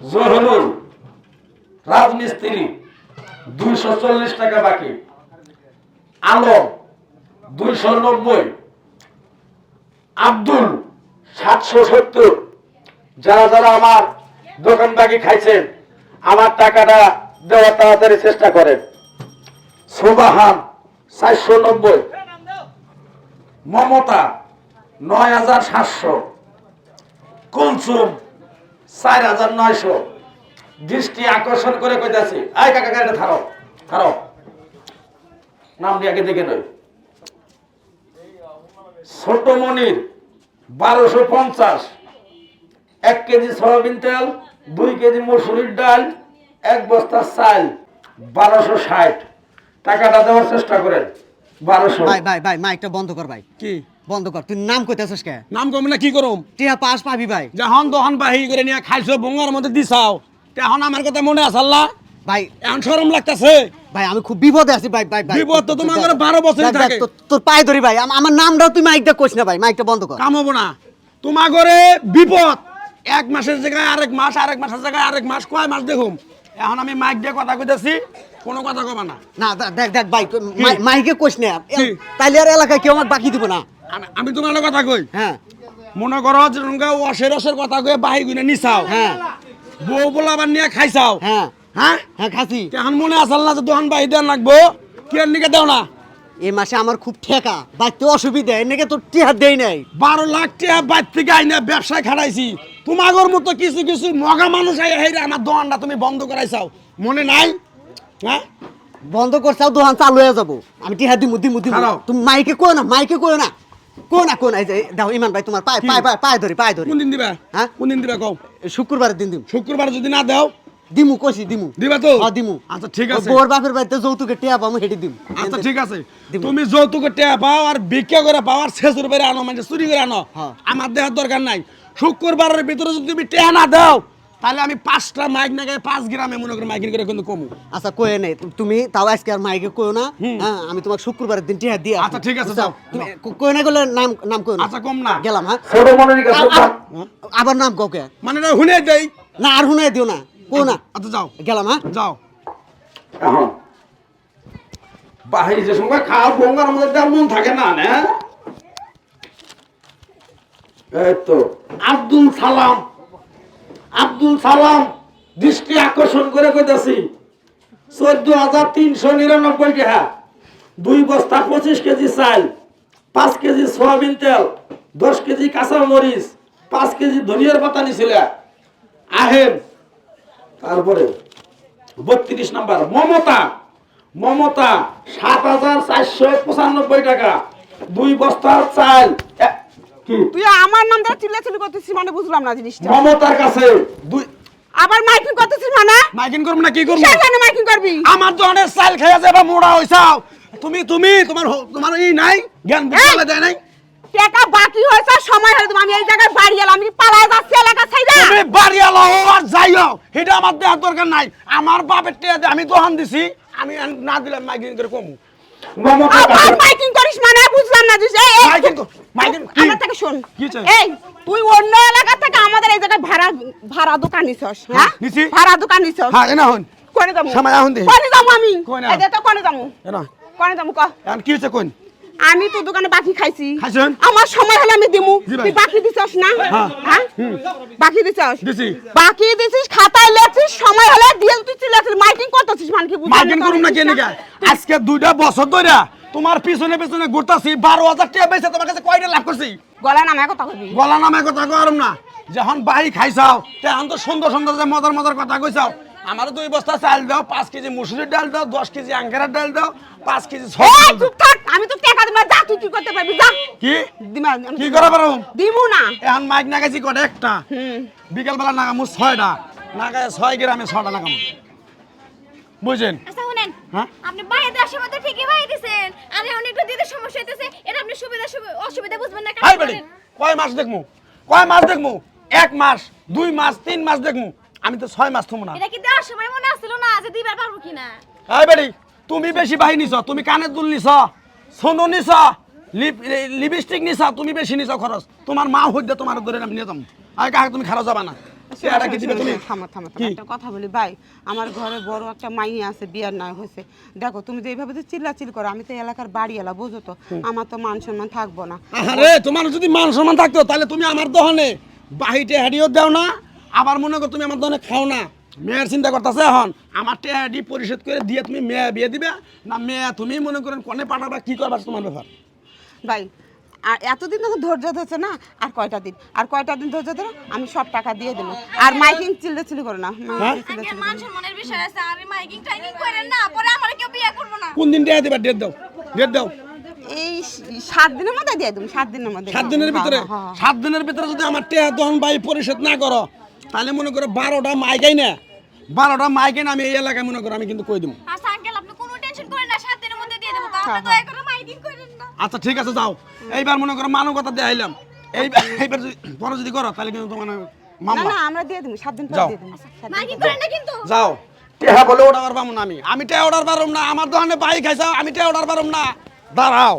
জহরুল রাজমিস্ত্রি দুইশো চল্লিশ টাকা বাকি। আলম দুইশো নব্বই। আব্দুল সাতশো সত্তর। যারা যারা আমার দোকান বাকি খাইছেন, আমার টাকাটা দেওয়ার তাড়াতাড়ি চেষ্টা করেন। সুবাহান চারশো নব্বই। মমতা নয় হাজার সাতশো। কুলসুম চার হাজার নয়শো। দৃষ্টি আকর্ষণ করে কইতাছি আয় কাকা গাড়িটা থারো থারো। নাম দিয়ে আগে দেখে নয় ছোট মনির বারোশো পঞ্চাশ। এক কেজি সয়াবিন তেল দুই কেজি মসুরির ডাল এক বস্তা চাল বারোশো ষাট। টাকাটা দেওয়ার চেষ্টা করেন বারোশো। ভাই ভাই ভাই মাইকটা বন্ধ কর ভাই। কি? বন্ধ কর। তুই নাম কইতেছিস কে? নাম কম না কি করুম টিয়া পাস পাবি ভাই। যখন দহন বাহি করে নিয়ে খাইছো বঙ্গার মধ্যে দিছাও তখন আমার কথা মনে আসাল্লা ভাই। এখন সরম লাগতাছে। ভাই আমি খুব বিপদে আছি ভাই ভাই ভাই। বিপদ তো তোমার ঘরে 12 বছরই দেখ, দেখ, থাকে। তোর- পায়ে ধরি ভাই। আম- আমার নামটাও তুই মাইকটা কইস না ভাই। মাইকটা বন্ধ কর। কাম হব না। তোমার ঘরে বিপদ। এক মাসের জায়গায় আরেক মাস আরেক মাসের জায়গায় আরেক মাস কয় মাস দেখুম? এখন আমি মাইক দিয়ে কথা কইতেছি কোনো কথা কবা না। না দেখ দেখ ভাই মাইকে কইস না। তাইলে আর এলাকায় কেউ আমাকে বাকি দিব না। আমি- তোমার কথা কই। হ্যাঁ। মনে করো যে তোমরা অসের অসের কথা কয়ে বাহি গুনে নিছাও। হ্যাঁ। বউ বলা আবার নিয়ে খাইছাও। হ্যাঁ। হ্যাঁ? হ্যাঁ খাসি। এখন মনে আসাল না যে দোকান বাহি দেওয়া লাগবো কি নিকে দেও না? এই মাসে আমার খুব ঠেকা বাড়িতে অসুবিধা এনেকে তো টিহা দেই নাই। বারো লাখ টাকা বাইর থেকে আইনা ব্যবসায় খাটাইছি তোমাগর মতো কিছু কিছু মগা মানুষ আই হেরে আমার দোকানটা তুমি বন্ধ করাইছাও। মনে নাই? হ্যাঁ? বন্ধ করছাও দোকান চালু হয়ে যাব। আমি টিহা দিমু দিমু দিমু। তুমি মাইকে কো না মাইকে কো না। কো না কো এই যে দাও ইমান ভাই তোমার পায়ে? পায়ে পায়ে পায়ে ধরি পায়ে ধরি। কোন দিন দিবা? হ্যাঁ? কোন দিন দিবা কও? শুক্রবারের দিন দিম। শুক্রবার যদি না দাও? দিমু কইছি দিমু। দিবা তো? হ্যাঁ দিমু। আচ্ছা ঠিক আছে। বোর বাপের বাড়িতে যৌতুকে টিয়া পামু হেঁটে দিম। আচ্ছা ঠিক আছে। তুমি যৌতুকে টেয়া পাও আর ভিক্ষা করে পাও আর শেষুর বেড়ে আনো মানে চুরি করে আনো। হ্যাঁ। আমার দেওয়ার দরকার নাই। শুক্রবারের ভিতরে যদি তুমি টেয়া না দাও তাহলে আমি পাঁচটা মাইক না গায়ে পাঁচ গ্রামে মনে করে মাইকিং করে কিন্তু কমু। আচ্ছা কয়ে নেই তুমি তাও আজকে আর মাইকে কইও না। হ্যাঁ আমি তোমাকে শুক্রবারের দিন টিয়া দিয়ে আচ্ছা, ঠিক আছে, যাও। তুমি কয়ে না গেলে নাম নাম না। আচ্ছা কম না। গেলাম হ্যাঁ। আবার নাম কাউকে মানে না শুনে দেই। না আর শুনে দিও না। কো না। আচ্ছা যাও। গেলাম হ্যাঁ। যাও। এখন বাহির যে সময় খাওয়া বঙ্গার মধ্যে মন থাকে না না এই তো আব্দুল সালাম। আব্দুল সালাম দৃষ্টি আকর্ষণ করে কইতাছি, চোদ্দ হাজার তিনশো নিরানব্বই টাকা দুই বস্তা পঁচিশ কেজি চাল, পাঁচ কেজি সয়াবিন তেল, দশ কেজি কাঁচা মরিচ, পাঁচ কেজি ধনিয়ার পাতা নিছিল। আহেন তারপরে বত্রিশ নাম্বার, মমতা মমতা সাত হাজার চারশো পঁচানব্বই টাকা, দুই বস্তা চাল কি? তুই আমার নাম ধরে চিল্লাচিল্লি করতেছিস মানে বুঝলাম না জিনিসটা। মমতার কাছে। দুই আবার মাইকিং করতেছিস মানে? মাইকিং করব না কি করব? কিসের জন্য মাইকিং করবি? আমার দোকানের চাল খেয়ে যাবে মোড়া হইছাও। তুমি তুমি তোমার তোমার ই নাই জ্ঞান বুঝালে দেয় নাই। টাকা বাকি হয়েছে সময় হয়ে যাবে আমি এই জায়গায় বাড়ি এলাম আমি পালায় যাচ্ছি এলাকা ছেড়ে তুমি বাড়ি আলো আর যাইও। এটা আমার দেওয়ার দরকার নাই। আমার বাপের টিয়া দিয়ে আমি দোকান দিছি। আমি না দিলে মাইকিং করে কমু। কাছে। মাইকিং করিস মানে বুঝলাম না এই এই, মাইকিং কর- মাইকিং কি? আমার থেকে শোন। এই তুই অন্য এলাকা থেকে আমাদের এই জায়গায় ভাড়া ভাড়া দোকান নিছস হ্যাঁ? নিছি। ভাড়া দোকান নিছস। হ্যাঁ এনা হন। কোনে সময় এখন দে। কোনে আমি? এই দে তো কোনে এনা। কোনে ক? এখন কি হচ্ছে কোন? আমি তো দোকানে বাকি খাইছি। খাইছেন? আমার সময় হলে আমি দিমু। তুই বাকি দিছস না? হ্যাঁ। হ্যাঁ? বাকি দিছস? দিছি। বাকি দিছিস খাতায় লেখিস সময় হলে দিয়ে তুই চিল্লাছিস মাইকিং করতেছিস মানে কি মাইকিং করুম না কেন জিনিসটা? আজকে দুইটা বছর ধরে তোমার পিছনে পিছনে ঘুরতাছি বারো হাজার টাকা বেঁচে তোমার কাছে কয়টা লাভ করছি? গলায় নামায় কথা কবি গলা নামে কথা করম না। যখন বাড়ি খাইছাও তখন তো সুন্দর সুন্দর যে মজার মজার কথা কইছাও। আমার দুই বস্তা চাল দাও পাঁচ কেজি মুসুরির ডাল দাও দশ কেজি আঙ্কেরার ডাল দাও পাঁচ কেজি। চুপ থাক আমি তো টাকা দিমা যা তুই কি করতে পারবি যা। কি? দিমা কি করে পারো দিমু না। এখন মাইক নাগাইছি কটা? একটা। হুম। বিকেলবেলা নাগামু ছয়টা। নাগায় ছয় গ্রামে ছয়টা লাগামু বুঝছেন? আচ্ছা শুনেন। হ্যাঁ? আপনি বাইরে দেওয়ার সময় তো ঠিকই বাইরে দিছেন আর এখন একটু দিতে সমস্যা হইতেছে সুবিধা অসুবিধা বুঝবেন না হাই বেড়ি কয় মাস দেখমু? কয় মাস দেখমু? এক মাস দুই মাস তিন মাস দেখমু? আমি তো ছয় মাস থমু না। এটা কি দেওয়ার সময় মনে আসছিল না যে দিবার পারব কিনা? হাই বেড়ি তুমি বেশি বাহি নিছ তুমি কানের দুল নিছ সোনো নিছ লিপ- লিপস্টিক নিছ তুমি বেশি নিছ খরচ। তোমার মা হইতে তোমার ধরে আমি নিয়ে যাম। তুমি খারাপ যাবা না। থামো থামো থামো। একটা কথা বলি ভাই আমার ঘরে বড় একটা আছে বিয়ার না হয়েছে। দেখো তুমি যে এইভাবে যে চিল্লাচিল করো আমি তো এলাকার বাড়ি এলা বুঝো তো? আমার তো মান সম্মান থাকব না। আরে তোমার যদি মান সম্মান থাকতো তাহলে তুমি আমার দহনে বাহিতে হাডিও দাও না আবার মনে করো তুমি আমার দহনে খাও না। মেয়ের চিন্তা করতেছে এখন আমার টেহাডি পরিশোধ করে দিয়ে তুমি মেয়ে বিয়ে দিবে না মেয়ে তুমি মনে করেন কনে পাঠাবা কি করবা তোমার ব্যাপার? ভাই আর এতদিন তো ধৈর্য ধরছে না আর কয়টা দিন? আর কয়টা দিন ধৈর্য ধরো আমি সব টাকা দিয়ে দেবো। আর মাইকিং চিল্লে চিল্লি করো না মাইকিং চিল্লে আগে চিল্লি সম্মানের বিষয় আছে আর মাইকিং টাইমিং করেন না পরে আমার কেউ বিয়ে করব না। কোন দিন টেহা দিবা? ডেট দাও ডেট দাও। এই সাত দিনের মধ্যে দিয়ে দেবো সাত দিনের মধ্যে। সাত দিনের ভিতরে? হ্যাঁ, হ্যাঁ, হ্যাঁ। সাত দিনের ভিতরে যদি আমার টেহা দহন বাই পরিশোধ না করো তাহলে মনে করো বারোটা মাইকাই না। বারোটা মাইকাই না আমি এই এলাকায় মনে করো আমি কিন্তু কই দেবো। আচ্ছা আঙ্কেল আপনি কোনো টেনশন করেন না সাত দিনের মধ্যে দিয়ে দেবো তো আপনি হ্যাঁ, দয়া করে মাইকিং করেন না। আচ্ছা ঠিক আছে যাও। এইবার মনে করো মানবতা দিয়ে আইলাম। এই এইবার যদি পরে যদি করো তাহলে কিন্তু তোমার না মামলা। না আমরা দিয়ে দেবো দিন পরে দিয়ে দেবো করেন না কিন্তু। যাও। টেহা বলে অর্ডার পারবাম না আমি। আমি টেহা অর্ডার পারম না আমার দোকানে বাইক খাইছাও আমি টেহা অর্ডার পারম না। দাঁড়াও।